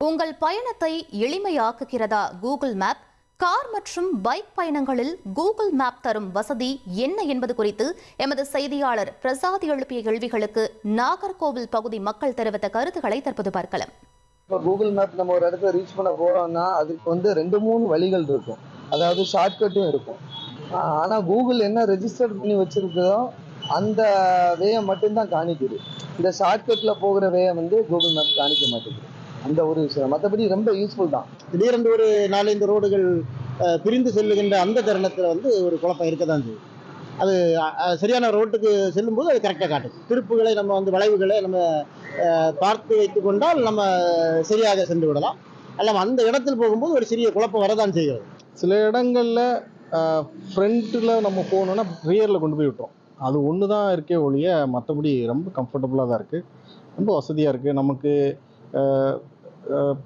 உங்கள் பயணத்தை எளிமையாக்குகிறதா கூகுள் மேப்? கார் மற்றும் பைக் பயணங்களில் கூகுள் மேப் தரும் வசதி என்ன என்பது குறித்து எமது செய்தியாளர் பிரசாத் எழுப்பிய கேள்விகளுக்கு நாகர்கோவில் பகுதி மக்கள் தெரிவித்த கருத்துக்களை தற்போது பார்க்கலாம். இப்போ கூகுள் மேப் நம்ம ஒரு இடத்துல ரீச் பண்ண போறோம்னா அதுக்கு வந்து ரெண்டு மூணு வழிகள் இருக்கும். அதாவது ஷார்ட்கட்டும் இருக்கும். ஆனா கூகுள் என்ன ரெஜிஸ்டர் பண்ணி வச்சிருக்கோ அந்த வேயை மட்டும்தான் காணிக்குது. இந்த ஷார்ட்கட்ல போகிற வேயை வந்து கூகுள் மேப் காணிக்க மாட்டேங்குது. அந்த ஒரு விஷயம் மற்றபடி ரொம்ப யூஸ்ஃபுல் தான். திடீரென்று ஒரு நாலஞ்சு ரோடுகள் பிரிந்து செல்லுகின்ற அந்த தருணத்தில் வந்து ஒரு குழப்பம் இருக்க தான் செய்யும். அது சரியான ரோட்டுக்கு செல்லும்போது அது கரெக்டாக காட்டும். திருப்புகளை நம்ம வந்து வளைவுகளை நம்ம பார்த்து வைத்து கொண்டால் நம்ம சரியாக சென்று விடலாம். அல்ல அந்த இடத்தில் போகும்போது ஒரு சிறிய குழப்பம் வரதான் செய்கிறது. சில இடங்களில் ஃப்ரண்ட்டில் நம்ம போகணுன்னா ரியரில் கொண்டு போய் விட்டோம் அது ஒன்று தான் இருக்கே ஒழிய மற்றபடி ரொம்ப கம்ஃபர்டபுளாக தான் இருக்குது ரொம்ப வசதியாக இருக்குது நமக்கு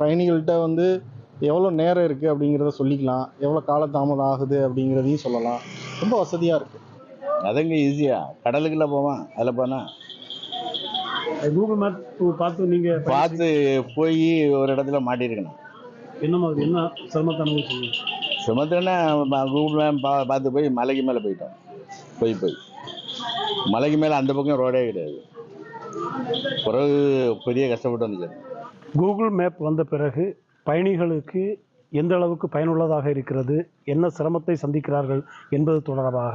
பயணிகள்கிட்ட வந்து எவ்வளோ நேரம் இருக்குது அப்படிங்கிறத சொல்லிக்கலாம். எவ்வளோ காலதாமதம் ஆகுது அப்படிங்கிறதையும் சொல்லலாம். ரொம்ப வசதியாக இருக்குது அதங்க ஈஸியா கடலுக்குள்ள போவான் அதில் போனா? கூகுள் மேப் பார்த்து நீங்க பார்த்து போய் ஒரு இடத்துல மாட்டியிருக்கணும் என்ன மாதிரி என்ன சிரமத்தை அனுபவிச்சீங்க கூகுள் மேப் பா பார்த்து போய் மலைக்கு மேலே போயிட்டோம். போய் போய். மலைக்கு மேலே அந்த பக்கம் ரோடே கிடையாது. பிறகு பெரிய கஷ்டப்பட்டு வந்துச்சு கூகுள் மேப் வந்த பிறகு பயணிகளுக்கு எந்த அளவுக்கு பயனுள்ளதாக இருக்கிறது என்ன சிரமத்தை சந்திக்கிறார்கள் என்பது தொடர்பாக